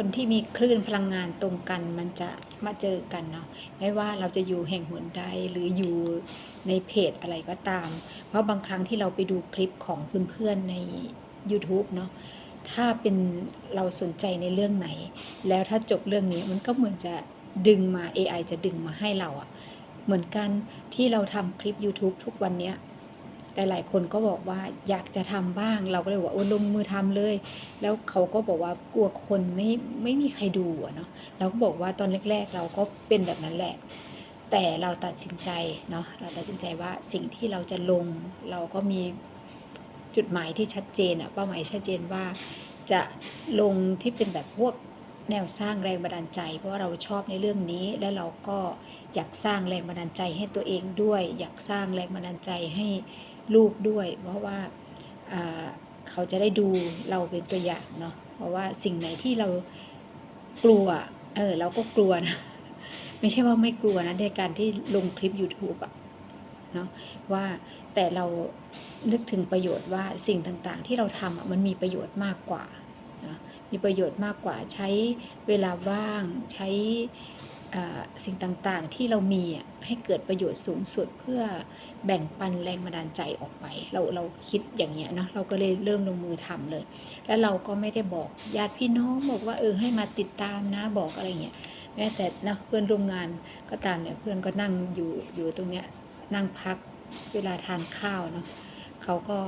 คนที่มีคลื่นพลังงานตรงกันมันจะมาเจอกันเนาะไม่ว่าเราจะอยู่แห่งหนใดหรืออยู่ในเพจอะไรก็ตาม เพราะบางครั้งที่เราไปดูคลิปของเพื่อนๆใน YouTube เนาะถ้าเป็นเราสนใจในเรื่องไหน แล้วถ้าจบเรื่องนี้มันก็เหมือนจะดึงมา AI จะดึงมาให้เราอะเหมือนกันที่เราทำคลิป YouTube ทุกวันเนี้ย หลายๆ คนก็บอกว่าอยากจะทำบ้าง เราก็เลยบอกว่าโอ้ลงมือทำเลย แล้วเขาก็บอกว่ากลัวคนไม่ไม่มีใครดูอะเนาะเราก็บอกว่าตอนแรก ๆ เราก็เป็นแบบนั้นแหละ แต่เราตัดสินใจเนาะเราตัดสินใจว่าสิ่งที่เราจะลง เราก็มีจุดหมายที่ชัดเจนอะเป้าหมายชัดเจนว่าจะลงที่เป็นแบบพวกแนวสร้างแรงบันดาลใจ เพราะว่าเราชอบในเรื่องนี้ และเราก็อยากสร้างแรงบันดาลใจให้ตัวเองด้วย อยากสร้างแรงบันดาลใจให้ ลูกด้วย เพราะว่าเขาจะได้ดูเราเป็นตัวอย่างเนาะเพราะว่าสิ่งไหนที่เรากลัวเออเราก็กลัวนะไม่ใช่ว่าไม่กลัวนะในการที่ลงคลิป YouTube อะเนาะว่าแต่เรานึกถึงประโยชน์ว่าสิ่งต่างๆ ที่เราทำอะมันมีประโยชน์มากกว่านะมีประโยชน์มากกว่าใช้เวลาว่างใช้ สิ่งต่างๆที่เรามีให้เกิดประโยชน์สูงสุดเพื่อแบ่งปันแรงบันดาลใจออกไป เราเราคิดอย่างเงี้ยเนาะเราก็เลยเริ่มลงมือทำเลย แล้วเราก็ไม่ได้บอกญาติพี่น้องบอกว่าเออให้มาติดตามนะบอกอะไรเงี้ยแม้แต่นะเพื่อนร่วมงานก็ตามเนี่ยเพื่อนก็นั่งอยู่อยู่ตรงเนี้ยนั่งพักเวลาทานข้าวเนาะเขาก็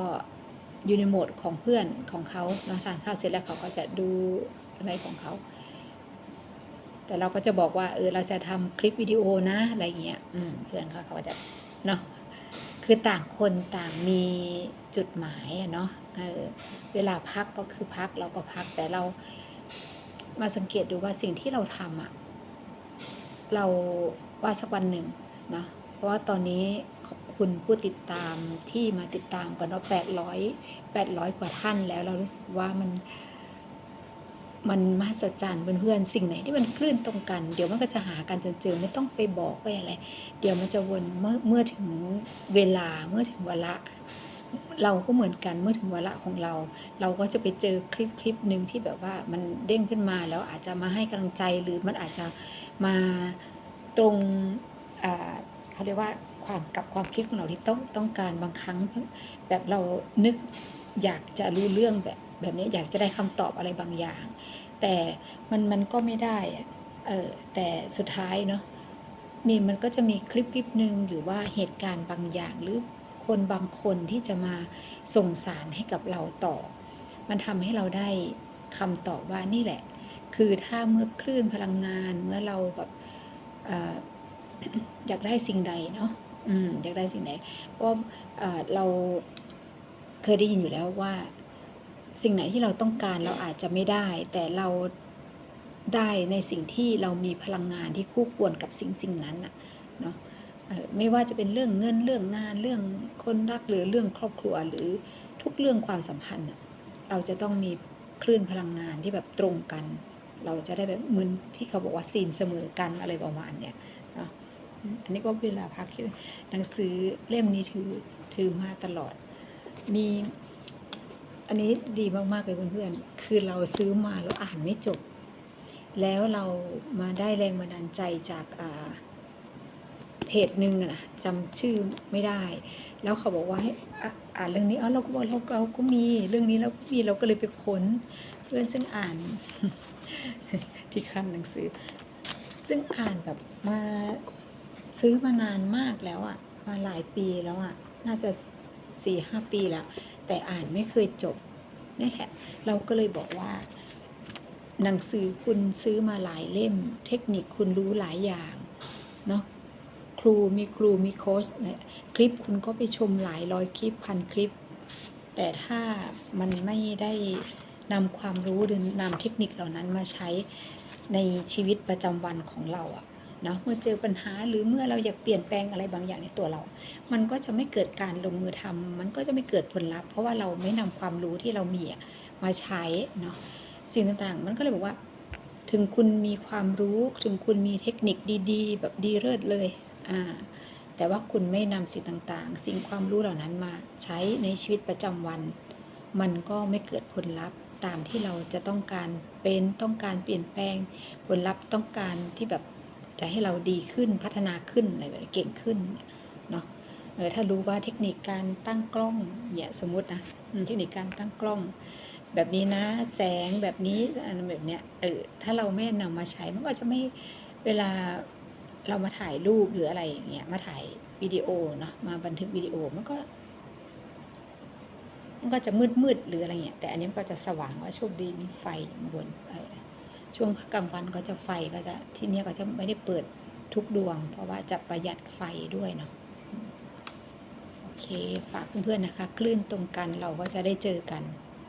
อยู่ในโหมดของเพื่อนของเขาเนาะทานข้าวเสร็จแล้วเขาก็จะดูอะไรของเขา แต่เราก็จะบอกว่าเออเราจะทำคลิปวิดีโอนะอะไรเงี้ยอืมเพื่อนเขาเขาก็จะเนาะคือต่างคนต่างมีจุดหมายอะเนาะเออเวลาพักก็คือพักเราก็พักแต่เรามาสังเกตดูว่าสิ่งที่เราทำอะเราว่าสักวันหนึ่งเนาะเพราะว่าตอนนี้ขอบคุณผู้ติดตามที่มาติดตามกันเนาะแปดร้อยแปดร้อยกว่าท่านแล้วเรารู้สึกว่ามัน มันมหัศจรรย์เพื่อนๆสิ่งไหนที่มันคลื่นตรงกัน เดี๋ยวมันก็จะหากันจนเจอไม่ต้องไปบอกไปอะไร เดี๋ยวมันจะวนเมื่อเมื่อถึงเวลาเมื่อถึงเวาระเราก็เหมือนกันเมื่อถึงเวาระของเรา เราก็จะไปเจอคลิปคลิปหนึ่งที่แบบว่ามันเด้งขึ้นมาแล้วอาจจะมาให้กำลังใจหรือมันอาจจะมาตรงเขาเรียกว่าความกับความคิดของเราที่ต้องต้องการบางครั้งแบบเรานึกอยากจะรู้เรื่องแบบ แบบนี้อยากจะได้คำตอบอะไรบางอย่าง แต่มันมันก็ไม่ได้อะเออแต่สุดท้ายเนาะนี่มันก็จะมีคลิปคลิปหนึ่งหรือว่าเหตุการณ์บางอย่างหรือคนบางคนที่จะมาส่งสารให้กับเราต่อ มันทำให้เราได้คำตอบว่านี่แหละ คือถ้าเมื่อคลื่นพลังงานเมื่อเราแบบออยากได้สิ่งใดเนาะอืมอยากได้สิ่งใดเพราะเราเคยได้ยินอยู่แล้วว่า สิ่งไหนที่เราต้องการเราอาจจะไม่ได้ แต่เราได้ในสิ่งที่เรามีพลังงานที่คู่ควรกับสิ่งสิ่งนั้นน่ะเนาะไม่ว่าจะเป็นเรื่องเงินเรื่องงานเรื่องคนรักหรือเรื่องครอบครัวหรือทุกเรื่องความสัมพันธ์เราจะต้องมีคลื่นพลังงานที่แบบตรงกัน เราจะได้แบบเหมือนที่เขาบอกว่าซีนเสมอกันอะไรประมาณเนี้ยเนาะอันนี้ก็เวลาพักที่หนังสือเล่มนี้ถือถือมาตลอดมี อันนี้ดีมากๆเลยเพื่อนๆ คือเราซื้อมาแล้วอ่านไม่จบ แล้วเรามาได้แรงบันดาลใจจากอ่าเพจหนึ่งอะนะจำชื่อไม่ได้ แล้วเขาบอกว่าให้อ่านเรื่องนี้อ๋อเราก็บอกเราเราก็มีเรื่องนี้เราก็มีเราก็เลยไปค้นเพื่อนซึ่งอ่านที่คันหนังสือ ซึ่งอ่านแบบมาซื้อมานานมากแล้วอะมาหลายปีแล้วอะน่าจะสี่ห้าปีแล้ว แต่อ่านไม่เคยจบนี่แหละเราก็เลยบอกว่า หนังสือคุณซื้อมาหลายเล่ม เทคนิคคุณรู้หลายอย่างเนาะครูมีครูมีโค้ชเนี่ยคลิปคุณก็ไปชมหลายร้อยคลิปพันคลิป แต่ถ้ามันไม่ได้นำความรู้หรือนำเทคนิคเหล่านั้นมาใช้ในชีวิตประจำวันของเราอะ เนาะเมื่อเจอปัญหาหรือเมื่อเราอยากเปลี่ยนแปลงอะไรบางอย่างในตัวเรา มันก็จะไม่เกิดการลงมือทำมันก็จะไม่เกิดผลลัพธ์เพราะว่าเราไม่นำความรู้ที่เรามีมาใช้เนาะสิ่งต่างๆ มันก็เลยบอกว่า ถึงคุณมีความรู้ถึงคุณมีเทคนิคดีๆ แบบดีเลิศเลยอ่าแต่ว่าคุณไม่นำสิ่งต่างๆ สิ่งความรู้เหล่านั้นมาใช้ในชีวิตประจำวัน มันก็ไม่เกิดผลลัพธ์ตามที่เราจะต้องการเป็นต้องการเปลี่ยนแปลงผลลัพธ์ต้องการที่แบบ จะให้เราดีขึ้นพัฒนาขึ้นอะไรแบบเก่งขึ้นเนาะเออถ้ารู้ว่าเทคนิคการตั้งกล้องเนี่ยสมมตินะเทคนิคการตั้งกล้อง แบบนี้นะแสงแบบนี้อันแบบเนี้ยเออถ้าเราไม่นำมาใช้มันก็จะไม่เวลาเรามาถ่ายรูปหรืออะไรอย่างเงี้ยมาถ่ายวิดีโอเนาะมาบันทึกวิดีโอมันก็มันก็จะมืดมืดๆหรืออะไรเงี้ยแต่อันนี้มันก็จะสว่างว่าโชคดีมีไฟอยู่บนเออ ช่วงกลางวันก็จะไฟก็จะที่เนี้ยก็จะไม่ได้เปิดทุกดวง เพราะว่าจะประหยัดไฟด้วยเนาะโอเคฝากเพื่อนๆนะคะ คลื่นตรงกันเราก็จะได้เจอกัน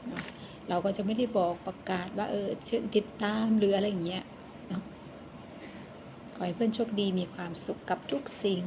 เนาะเราก็จะไม่ได้บอกประกาศว่าเออเชิญติดตามหรืออะไรอย่างเงี้ยเนาะขอให้เพื่อนโชคดีมีความสุขกับทุกสิ่ง